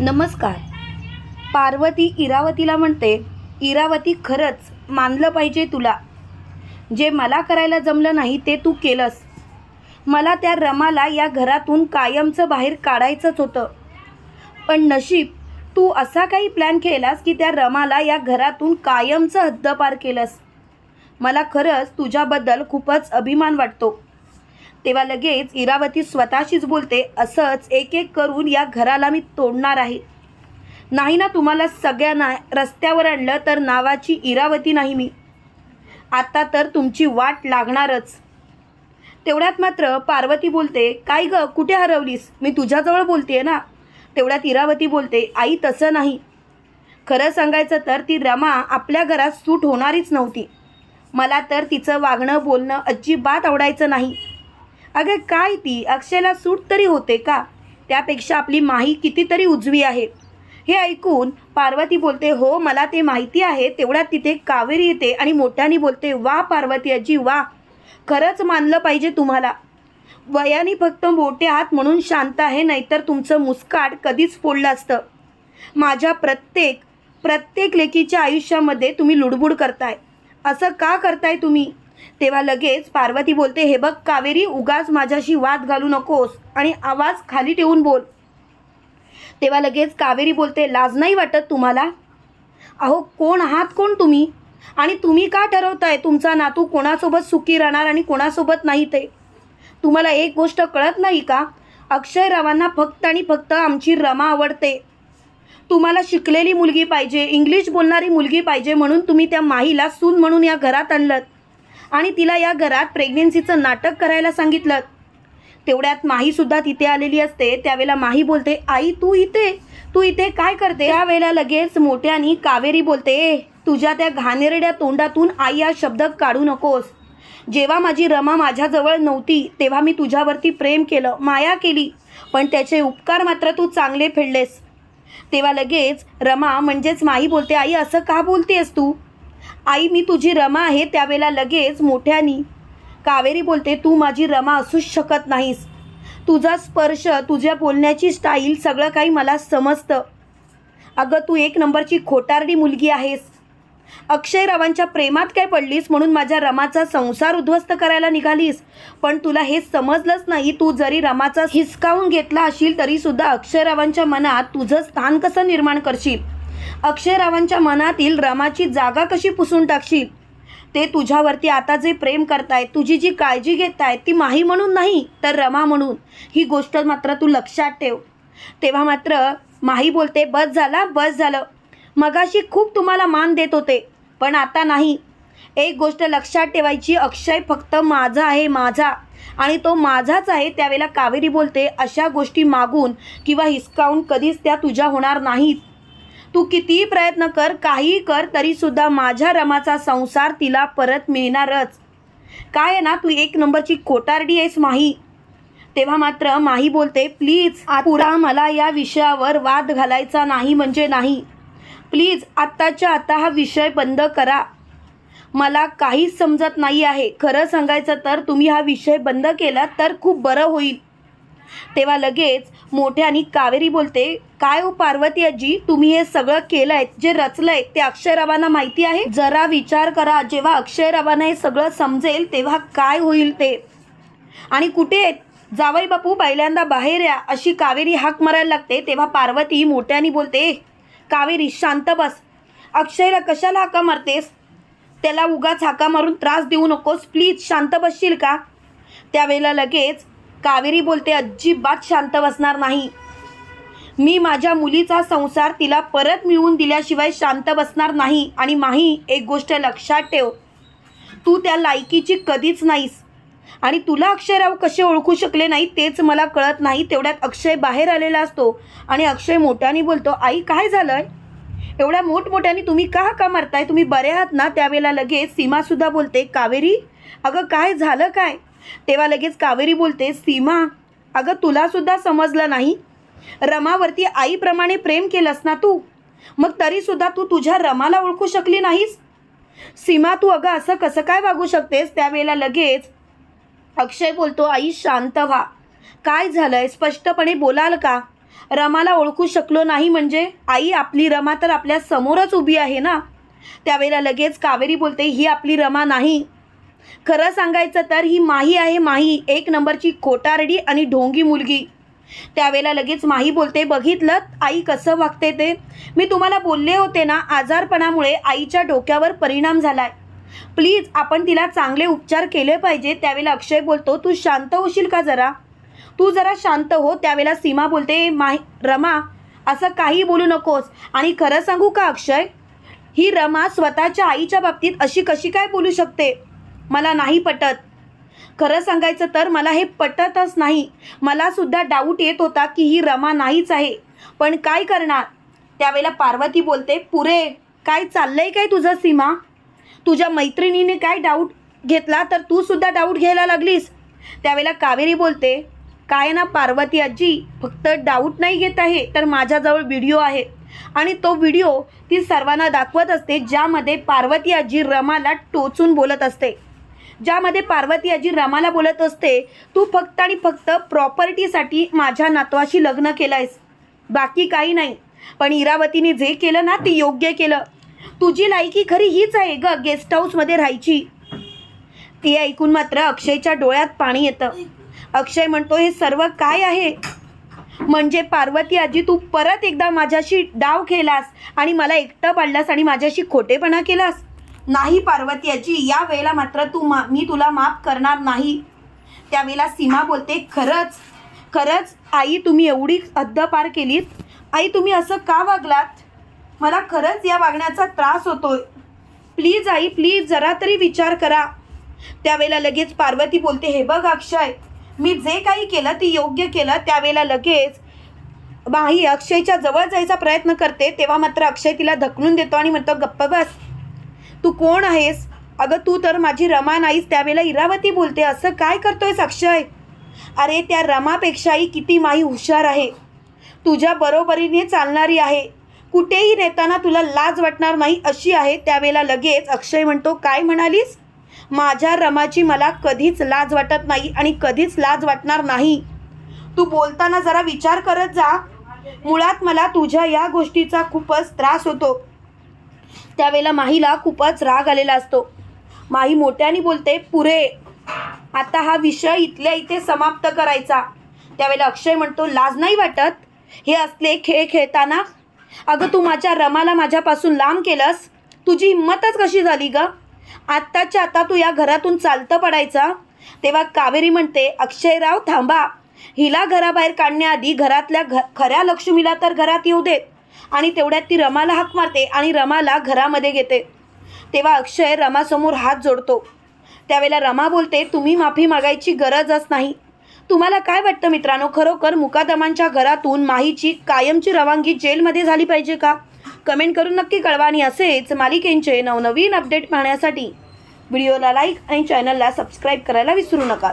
नमस्कार. पार्वती इरावतीला म्हणते इरावती खरंच मानलं पाहिजे तुला. जे मला करायला जमलं नाही ते तू केलंस. मला त्या रमाला या घरातून कायमचं बाहेर काढायचंच होतं. पण नशीब तू असा काही प्लॅन केलास की त्या रमाला या घरातून कायमचं हद्दपार केलंस. मला खरंच तुझ्याबद्दल खूपच अभिमान वाटतो. तेव्हा लगेच इरावती स्वतःशीच बोलते असंच एक एक करून या घराला मी तोडणार आहे. नाही ना तुम्हाला सगळ्यांना रस्त्यावर आणलं तर नावाची इरावती नाही मी. आता तर तुमची वाट लागणारच. तेवढ्यात मात्र पार्वती बोलते काय ग कुठे हरवलीस? मी तुझ्याजवळ बोलते ना. तेवढ्यात इरावती बोलते आई तसं नाही. खरं सांगायचं तर ती रमा आपल्या घरात सूट होणारीच नव्हती. मला तर तिचं वागणं बोलणं अजिबात आवडायचं नाही. अगं काय ती? अक्षयला सूट तरी होते का? त्यापेक्षा आपली माही कितीतरी उजवी आहे. हे ऐकून पार्वती बोलते हो मला ते माहिती आहे. तेवढ्यात तिथे कावेरी येते आणि मोठ्याने बोलते वा पार्वती आजी वा. खरंच मानलं पाहिजे तुम्हाला. वयाने फक्त मोठे आहात म्हणून शांत आहे नाहीतर तुमचं मुस्काट कधीच फोडलं असतं. माझ्या प्रत्येक प्रत्येक लेकीच्या आयुष्यामध्ये तुम्ही लुडबुड करताय. असं का करताय तुम्ही? तेव्हा लगेच पार्वती बोलते हे बघ कावेरी उगाच माझ्याशी वाद घालू नकोस आणि आवाज खाली ठेवून बोल. तेव्हा लगेच कावेरी बोलते लाज नाही वाटत तुम्हाला? अहो कोण आहात कोण तुम्ही? आणि तुम्ही का ठरवताय? तुमचा नातू कोणासोबत सुखी राहणार आणि कोणासोबत नाही ते? तुम्हाला एक गोष्ट कळत नाही का? अक्षयरावांना फक्त आणि फक्त आमची रमा आवडते. तुम्हाला शिकलेली मुलगी पाहिजे इंग्लिश बोलणारी मुलगी पाहिजे म्हणून तुम्ही त्या माहीला सून म्हणून या घरात आणलं आणि तिला या घरात प्रेग्नेन्सीचं नाटक करायला सांगितलं. तेवढ्यात माहीसुद्धा तिथे आलेली असते. त्यावेळेला माही बोलते आई तू इथे? तू इथे काय करते? त्यावेळेला लगेच मोठ्यानी कावेरी बोलते तुझ्या त्या घाणेरड्या तोंडातून आई हा शब्द काढू नकोस. जेव्हा माझी रमा माझ्याजवळ नव्हती तेव्हा मी तुझ्यावरती प्रेम केलं माया केली. पण त्याचे उपकार मात्र तू चांगले फेडलेस. तेव्हा लगेच रमा म्हणजेच माही बोलते आई असं का बोलतेस तू? आई मी तुझी रमा आहे त्यावेळेला लगेच मोठ्यानी कावेरी बोलते तू माझी रमा असूच शकत नाहीस. तुझा स्पर्श तुझ्या बोलण्याची स्टाईल सगळं काही मला समजतं. अगं तू एक नंबरची खोटारडी मुलगी आहेस. अक्षयरावांच्या प्रेमात काय पडलीस म्हणून माझ्या रमाचा संसार उद्ध्वस्त करायला निघालीस. पण तुला हे समजलंच नाही तू जरी रमाचा हिसकावून घेतला असशील तरीसुद्धा अक्षयरावांच्या मनात तुझं स्थान कसं निर्माण करशील? अक्षयरावांच्या मनातील रमाची जागा कशी पुसून टाकशील? ते तुझ्यावरती आता जे प्रेम करतायत तुझी जी काळजी घेत आहेत ती माही म्हणून नाही तर रमा म्हणून. ही गोष्ट मात्र तू लक्षात ठेव. तेव्हा मात्र माही बोलते बस झाला बस झालं. मगाशी खूप तुम्हाला मान देत होते पण आता नाही. एक गोष्ट लक्षात ठेवायची अक्षय फक्त माझा आहे माझा. आणि तो माझाच आहे त्यावेळेला कावेरी बोलते अशा गोष्टी मागून किंवा हिसकावून कधीच त्या तुझ्या होणार नाहीत. तू कितीही प्रयत्न कर काहीही कर तरीसुद्धा माझ्या रमाचा संसार तिला परत मिळणारच. काय आहे ना तू एक नंबरची खोटारडी आहेस माही. तेव्हा मात्र माही बोलते प्लीज पुरा मला या विषयावर वाद घालायचा नाही म्हणजे नाही. प्लीज आत्ताच्या आता हा विषय बंद करा. मला काहीच समजत नाही आहे. खरं सांगायचं तर तुम्ही हा विषय बंद केला तर खूप बरं होईल. तेव्हा लगेच मोठ्यानी कावेरी बोलते काय हो पार्वती आजी तुम्ही हे सगळं केलंय जे रचलंय ते अक्षयरावांना माहिती आहे? जरा विचार करा जेव्हा अक्षयरावांना हे सगळं समजेल तेव्हा काय होईल ते? आणि कुठे आहेत? जावई बापू पहिल्यांदा बाहेर या अशी कावेरी हाक मारायला लागते तेव्हा पार्वती मोठ्याने बोलते कावेरी शांत बस. अक्षयला कशाला हाका मारतेस? त्याला उगाच हाका मारून त्रास देऊ नकोस प्लीज शांत बसशील का? त्यावेळेला लगेच कावेरी बोलते अजिबात शांत बसणार नाही. मी माझ्या मुलीचा संसार तिला परत मिळवून दिल्याशिवाय शांत बसणार नाही आणि माही एक गोष्ट लक्षात ठेव. तू त्या लायकीची कधीच नाहीस आणि तुला अक्षयराव कसे ओळखू शकले नाही तेच मला कळत नाही. तेवढ्यात अक्षय बाहेर आलेला असतो आणि अक्षय मोठ्याने बोलतो आई काय झालंय? एवढ्या मोठमोठ्याने तुम्ही का का मारताय? तुम्ही बरे आहात ना? त्यावेळेला लगेच सीमासुद्धा बोलते कावेरी अगं काय झालं काय? तेव्हा लगेच कावेरी बोलते सीमा अगं तुलासुद्धा समजलं नाही? रमावरती आईप्रमाणे प्रेम केलंस ना तू? मग तरीसुद्धा तू तुझ्या रमाला ओळखू शकली नाहीस? सीमा तू अगं असं कसं काय वागू शकतेस? त्यावेळेला लगेच अक्षय बोलतो आई शांत व्हा. काय झालंय? स्पष्टपणे बोलाल का? रमाला ओळखू शकलो नाही म्हणजे? आई आपली रमा तर आपल्या समोरच उभी आहे ना? त्यावेळेला लगेच कावेरी बोलते ही आपली रमा नाही. खरं सांगायचं तर ही माही आहे माही एक नंबरची खोटारडी आणि ढोंगी मुलगी. त्यावेळेला लगेच माही बोलते बघितलं आई कसं वागते ते? मी तुम्हाला बोलले होते ना आजारपणामुळे आईच्या डोक्यावर परिणाम झालाय. प्लीज आपण तिला चांगले उपचार केले पाहिजे. त्यावेळेला अक्षय बोलतो तू शांत होशील का जरा? तू जरा शांत हो. त्यावेळेला सीमा बोलते माही रमा असं काही बोलू नकोस. आणि खरं सांगू का अक्षय? ही रमा स्वतःच्या आईच्या बाबतीत अशी कशी काय बोलू शकते? मला नाही पटत. खरं सांगायचं तर मला हे पटतच नाही. मलासुद्धा डाऊट येत होता की ही रमा नाहीच आहे. पण काय करणार? त्यावेळेला पार्वती बोलते पुरे काय चाललंय काय तुझं सीमा? तुझ्या मैत्रिणीने काय डाऊट घेतला तर तूसुद्धा डाऊट घ्यायला लागलीस. त्यावेळेला कावेरी बोलते काय ना पार्वती आजी फक्त डाऊट नाही घेत आहे तर माझ्याजवळ व्हिडिओ आहे. आणि तो व्हिडिओ ती सर्वांना दाखवत असते ज्यामध्ये पार्वती आजी रमाला टोचून बोलत असते. ज्यामध्ये पार्वती आजी रमाला बोलत असते तू फक्त आणि फक्त प्रॉपर्टीसाठी माझ्या नातवाशी लग्न केलं आहेस बाकी काही नाही. पण इरावतीने जे केलं ना ते योग्य केलं. तुझी लायकी खरी हीच आहे ग गेस्ट हाऊसमध्ये राहायची. ती ऐकून मात्र अक्षयच्या डोळ्यात पाणी येतं. अक्षय म्हणतो हे सर्व काय आहे? म्हणजे पार्वती आजी तू परत एकदा माझ्याशी डाव केलास आणि मला एकटं पाडलास आणि माझ्याशी खोटेपणा केलास? नाही पार्वती आजी या वेळेला मात्र तू मा मी तुला माफ करणार नाही. त्यावेळेला सीमा बोलते खरंच खरंच आई तुम्ही एवढी हद्द पार केलीत. आई तुम्ही असं का वागलात? मला खरंच या वागण्याचा त्रास होतोय. प्लीज आई प्लीज जरा तरी विचार करा. त्यावेळेला लगेच पार्वती बोलते हे बघ अक्षय मी जे काही केलं ते योग्य केलं. त्यावेळेला लगेच बाई अक्षयच्या जवळ जायचा प्रयत्न करते तेव्हा मात्र अक्षय तिला धकलून देतो आणि म्हणतो गप्प बस तू कोण आहेस? अगं तू तर माझी रमा नाहीस त्यावेळेला इरावती बोलते. असं काय करतोयस अक्षय? अरे त्या रमापेक्षाही किती माही हुशार आहे. तुझ्या बरोबरीने चालणारी आहे. कुठेही नेताना तुला लाज वाटणार नाही अशी आहे. त्यावेळेला लगेच अक्षय म्हणतो काय म्हणालीस? माझ्या रमाची मला कधीच लाज वाटत नाही आणि कधीच लाज वाटणार नाही. तू बोलताना जरा विचार करत जा. मुळात मला तुझ्या या गोष्टीचा खूपच त्रास होतो. त्यावेळेला माहीला खूपच राग आलेला असतो. माही मोठ्याने बोलते पुरे आता हा विषय इथल्या इथे समाप्त करायचा. त्यावेळेला अक्षय म्हणतो लाज नाही वाटत? हे असले खेळ खेळताना? अगं तू माझ्या रमाला माझ्यापासून लांब केलंस. तुझी हिंमतच कशी झाली ग? आत्ताच्या आता तू या घरातून चालतं पडायचा. तेव्हा कावेरी म्हणते अक्षयराव थांबा. हिला घराबाहेर काढण्याआधी घरातल्या घ खऱ्या लक्ष्मीला तर घरात येऊ देत आणि तेवढ्यात ती रमाला हाक मारते आणि रमाला घरामध्ये घेते. तेव्हा अक्षय रमासमोर हात जोडतो. त्यावेळेला रमा बोलते तुम्ही माफी मागायची गरजच नाही. तुम्हाला काय वाटतं मित्रांनो? खरोखर मुकादमांच्या घरातून माहीची कायमची रवानगी जेलमध्ये झाली पाहिजे का? कमेंट करून नक्की कळवा आणि असेच मालिकेंचे नवनवीन अपडेट पाहण्यासाठी व्हिडिओला लाईक आणि चॅनलला सबस्क्राईब करायला विसरू नका.